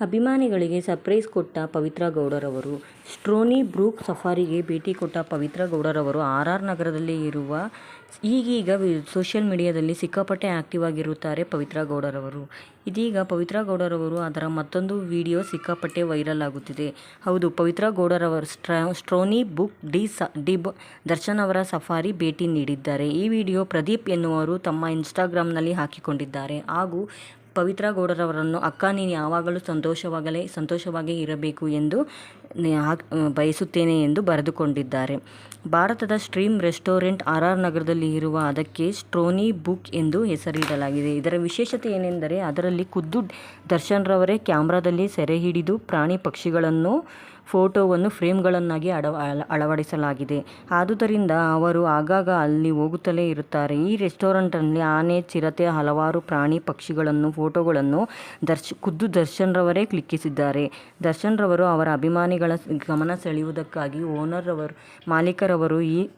ಅಭಿಮಾನಿಗಳಿಗೆ ಸರ್ಪ್ರೈಸ್ ಕೊಟ್ಟ ಪವಿತ್ರ ಗೌಡರವರು. ಸ್ಟ್ರೋನಿ ಬ್ರೂಕ್ ಸಫಾರಿಗೆ ಭೇಟಿ ಕೊಟ್ಟ ಪವಿತ್ರ ಗೌಡರವರು ಆರ್. ಆರ್. ನಗರದಲ್ಲಿ ಇರುವ ಈಗೀಗ ಸೋಷಿಯಲ್ ಮೀಡಿಯಾದಲ್ಲಿ ಸಿಕ್ಕಾಪಟ್ಟೆ ಆಕ್ಟಿವ್ ಆಗಿರುತ್ತಾರೆ ಪವಿತ್ರ ಗೌಡರವರು. ಇದೀಗ ಪವಿತ್ರ ಗೌಡರವರು ಅದರ ಮತ್ತೊಂದು ವಿಡಿಯೋ ಸಿಕ್ಕಾಪಟ್ಟೆ ವೈರಲ್ ಆಗುತ್ತಿದೆ. ಹೌದು, ಪವಿತ್ರ ಗೌಡರವರು ಸ್ಟ್ರೋನಿ ಬುಕ್ ಡಿ ಸ ಡಿ ದರ್ಶನ್ ಅವರ ಸಫಾರಿ ಭೇಟಿ ನೀಡಿದ್ದಾರೆ. ಈ ವಿಡಿಯೋ ಪ್ರದೀಪ್ ಎನ್ನುವರು ತಮ್ಮ ಇನ್ಸ್ಟಾಗ್ರಾಮ್ನಲ್ಲಿ ಹಾಕಿಕೊಂಡಿದ್ದಾರೆ ಹಾಗೂ ಪವಿತ್ರ ಗೌಡರವರನ್ನು ಅಕ್ಕ, ನೀನು ಯಾವಾಗಲೂ ಸಂತೋಷವಾಗಲೇ ಸಂತೋಷವಾಗಿ ಇರಬೇಕು ಎಂದು ಬಯಸುತ್ತೇನೆ ಎಂದು ಬರೆದುಕೊಂಡಿದ್ದಾರೆ. ಭಾರತದ ಸ್ಟ್ರೀಮ್ ರೆಸ್ಟೋರೆಂಟ್ ಆರ್. ಆರ್. ನಗರದಲ್ಲಿ ಇರುವ ಅದಕ್ಕೆ ಸ್ಟ್ರೋನಿ ಬುಕ್ ಎಂದು ಹೆಸರಿಡಲಾಗಿದೆ. ಇದರ ವಿಶೇಷತೆ ಏನೆಂದರೆ, ಅದರಲ್ಲಿ ಖುದ್ದು ದರ್ಶನ್ರವರೇ ಸೆರೆ ಹಿಡಿದು ಪ್ರಾಣಿ ಪಕ್ಷಿಗಳನ್ನು ಫೋಟೋವನ್ನು ಫ್ರೇಮ್ಗಳನ್ನಾಗಿ ಅಳವಡಿಸಲಾಗಿದೆ. ಆದುದರಿಂದ ಅವರು ಆಗಾಗ ಅಲ್ಲಿ ಹೋಗುತ್ತಲೇ ಇರುತ್ತಾರೆ. ಈ ರೆಸ್ಟೋರೆಂಟ್ನಲ್ಲಿ ಆನೆ, ಚಿರತೆ, ಹಲವಾರು ಪ್ರಾಣಿ ಪಕ್ಷಿಗಳನ್ನು ಫೋಟೋಗಳನ್ನು ಖುದ್ದು ದರ್ಶನ್ರವರೇ ಕ್ಲಿಕ್ಕಿಸಿದ್ದಾರೆ. ದರ್ಶನ್ರವರು ಅವರ ಅಭಿಮಾನಿಗಳ ಗಮನ ಸೆಳೆಯುವುದಕ್ಕಾಗಿ ಓನರ್ ಮಾಲೀಕರವರು ಈ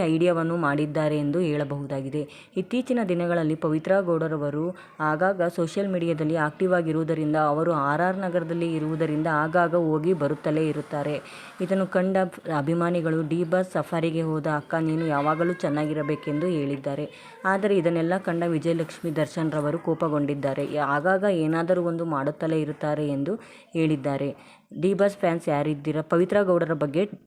ಐಡಿಯಾವನ್ನು ಮಾಡಿದ್ದಾರೆ ಎಂದು ಹೇಳಬಹುದಾಗಿದೆ. ಇತ್ತೀಚಿನ ದಿನಗಳಲ್ಲಿ ಪವಿತ್ರ ಗೌಡರವರು ಆಗಾಗ ಸೋಷಿಯಲ್ ಮೀಡಿಯಾದಲ್ಲಿ ಆಕ್ಟಿವ್ ಆಗಿರುವುದರಿಂದ ಅವರು ಆರ್. ಆರ್. ನಗರದಲ್ಲಿ ಇರುವುದರಿಂದ ಆಗಾಗ ಹೋಗಿ ಬರುತ್ತಲೇ ಇರುತ್ತಾರೆ. ಇದನ್ನು ಕಂಡ ಅಭಿಮಾನಿಗಳು, ಡಿ ಬಸ್ ಸಫಾರಿಗೆ ಹೋದ ಅಕ್ಕ, ನೀನು ಯಾವಾಗಲೂ ಚೆನ್ನಾಗಿರಬೇಕೆಂದು ಹೇಳಿದ್ದಾರೆ. ಆದರೆ ಇದನ್ನೆಲ್ಲ ಕಂಡ ವಿಜಯಲಕ್ಷ್ಮಿ ದರ್ಶನ್ ರವರು ಕೋಪಗೊಂಡಿದ್ದಾರೆ. ಆಗಾಗ ಏನಾದರೂ ಒಂದು ಮಾಡುತ್ತಲೇ ಇರುತ್ತಾರೆ ಎಂದು ಹೇಳಿದ್ದಾರೆ. ಡಿ ಬಸ್ ಫ್ಯಾನ್ಸ್ ಯಾರಿದ್ದೀರಾ ಪವಿತ್ರ ಗೌಡರ ಬಗ್ಗೆ